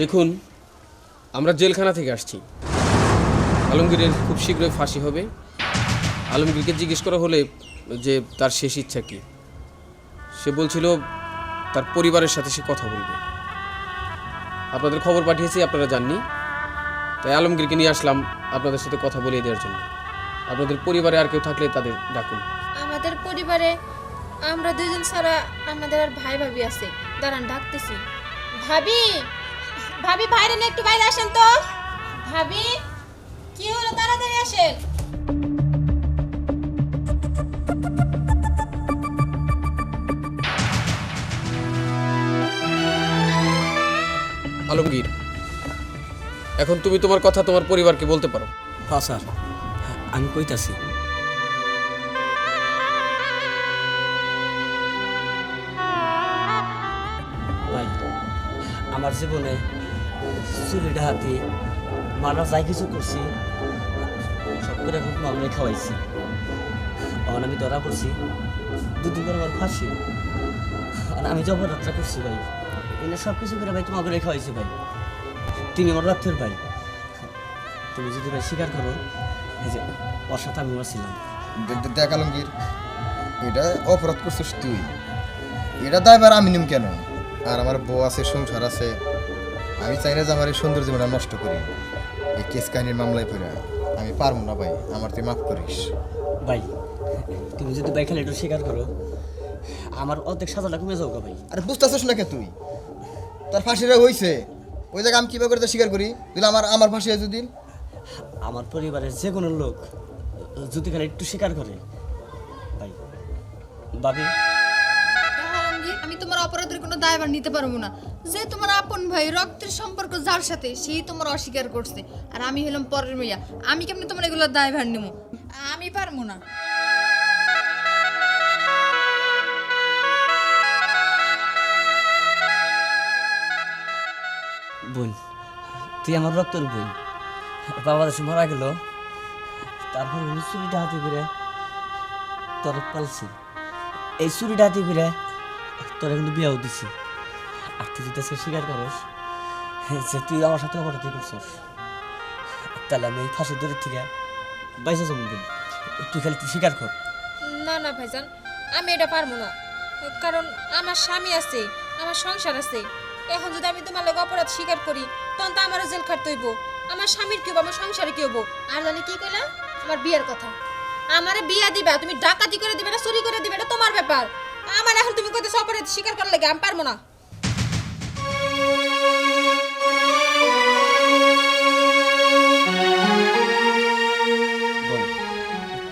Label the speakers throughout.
Speaker 1: দেখুন, আমরা জেলখানা থেকে আসছি। আলমগীরের খুব শীঘ্রই ফাঁসি হবে। আলমগীরকে জিজ্ঞেস করা হলে যে তার শেষ ইচ্ছা কি? সে বলছিল, তার পরিবারের সাথে সে কথা বলবে। আপনাদের খবর পাঠিয়েছি, আপনারা জাননি। তাই আলমগীরকে নিয়ে আসলাম আপনাদের সাথে কথা বলিয়ে দেওয়ার জন্য। আপনাদের পরিবারে আর কেউ থাকলে তাদের ডাকুন।
Speaker 2: আমাদের পরিবারে আমরা দুজন ছাড়া আমাদের আর ভাই ভাবি আছে। দাঁড়ান, ডাকতেছি। ভাবি! ভাবি বাইরে না একটু বাইরে আসেন তো। ভাবি কি হলো? তাড়াতাড়ি আসেন।
Speaker 1: আলমগীর এখন তুমি তোমার কথা তোমার পরিবারকে বলতে পারো।
Speaker 3: হ্যাঁ স্যার। আমি কইতাছি। ভাই আমার জীবনে চুরি ডাহাতি মারা যাই কিছু করছি, সব করে এখন মামলে খাওয়াইছি। তখন আমি ধরা পড়ছি, দুদিন পর আমার ফাঁসি। আর আমি জবরযাত্রা করছি ভাই, এনে সব কিছু করে ভাই তোমাকে রেখা হয়েছে ভাই। তিনি আমার রক্তের ভাই। তুমি যদি ভাই স্বীকার করো, এই যে ওর আমি ছিলাম
Speaker 4: দেখ আলমগীর, এটা অপরাধ করছিস তুই। এটা দায়বার আমি নিম কেন? আর আমার বউ আছে, সংসার আছে আমি চাই না যে আমার এই সুন্দর জীবনটা নষ্ট করি। এই কেস কাহিনীর মামলায় পড়ে আমি পারব না ভাই আমার তুই মাফ করিস।
Speaker 3: ভাই তুমি যদি ভাই খালি একটু স্বীকার করো আমার অর্ধেক সাজাটা কমে যাও ভাই।
Speaker 4: আরে বুঝতেছিস না কে তুই? তোর ফাঁসিটা হয়েছে ওই জায়গায় আমি কীভাবে করে তা স্বীকার করি? দিলে আমার আমার ফাঁসি হয় যদি
Speaker 3: আমার পরিবারের যে কোনো লোক যদি খালি একটু স্বীকার করে। ভাই ভাবি
Speaker 5: আলমগীর, আমি তোমার অপরাধের কোনো দায়ভার নিতে পারব না। যে তোমার আপন ভাই রক্তের সম্পর্ক যার সাথে, সেই তোমার অস্বীকার করছে। আর আমি হলাম পরের মেয়া আমি কেমনি তোমার এগুলো দায়ভার নেব? আমি পারব না।
Speaker 3: বোন, তুই আমার রক্তের বোন। বাবা দেশে মারা গেল, তারপর চুরিটা হাতে করে তোর পালছি। এই চুরিটা হাতে করে তোরা কিন্তু বিয়াও দিছি। আর তুই আজকে স্বীকার করস যে তুই আমার সাথে অপরাধী করছস, তাহলে আমি এই ফাঁসি দূরের থেকে বাইসা বোন তুই খালি স্বীকার কর।
Speaker 2: না না, ভাইজান, আমি এটা পারব না। কারণ আমার স্বামী আছে, আমার সংসার আছে। এখন যদি আমি তোমার লোক অপরাধ স্বীকার করি, তখন তো আমারও জেল খাটতে হইব। আমার স্বামীর কি হব আমার সংসারে কি হব আর জানি কি কইলা? আমার বিয়ের কথা। আমারে বিয়া দিবা, তুমি ডাকাতি করে দিবে না, চুরি করে দিবে, এটা তোমার ব্যাপার। আমার এখন তুমি কইতেছো অপরাধ স্বীকার করার লাগে আমি পারব না।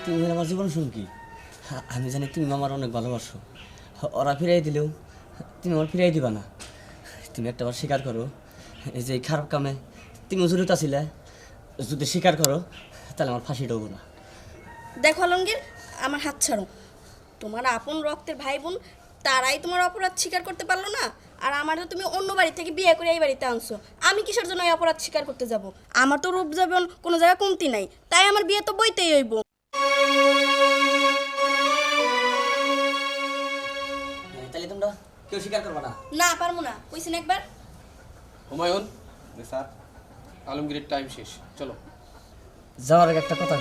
Speaker 3: তুমি আমার জীবন সঙ্গী আমি জানি তুমি আমার অনেক ভালোবাসো। ওরা ফিরাই দিলেও তুমি আমার ফিরাই দিবা না। তুমি একটা বার স্বীকার করো এই যে এই খারাপ কামে তুমি জড়িত আছিলে যদি স্বীকার করো তাহলে আমার ফাঁসি দেবো না।
Speaker 6: দেখো আলমগীর আমার হাত ছাড়ো। তোমার আপন রক্তের ভাই বোন তারাই তোমার অপরাধ স্বীকার করতে পারল না। আর আমার তো তুমি অন্য বাড়ি থেকে বিয়ে করে এই বাড়িতে আনছো। আমি কিসের জন্য এই অপরাধ স্বীকার করতে যাব? আমার তো রূপ যাবেন কোনো জায়গায় কমতি নাই। তাই আমার বিয়ে তো বইতেই হইব।
Speaker 3: তাহলে তোমরা কেউ স্বীকার করবে না?
Speaker 6: না পারব না। কইছেন একবার?
Speaker 1: হুমায়ুন। স্যার। আলমগীরের টাইম শেষ। চলো।
Speaker 3: যাওয়ার আগে একটা কথা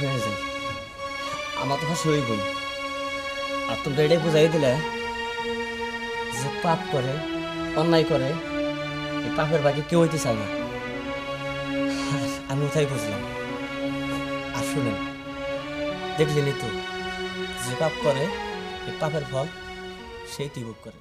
Speaker 3: আমার তো ফাঁসি হইবই। আর তোমরা এটাই বুঝাই দিলে যে পাপ করে, অন্যায় করে, এই পাপের বাকি কেউ হইতে চায় না। আমি ওটাই বুঝলাম। আর শুনেন দেখলেনই তো, যে পাপ করে, এই পাপের ফল সেই ভোগ করে।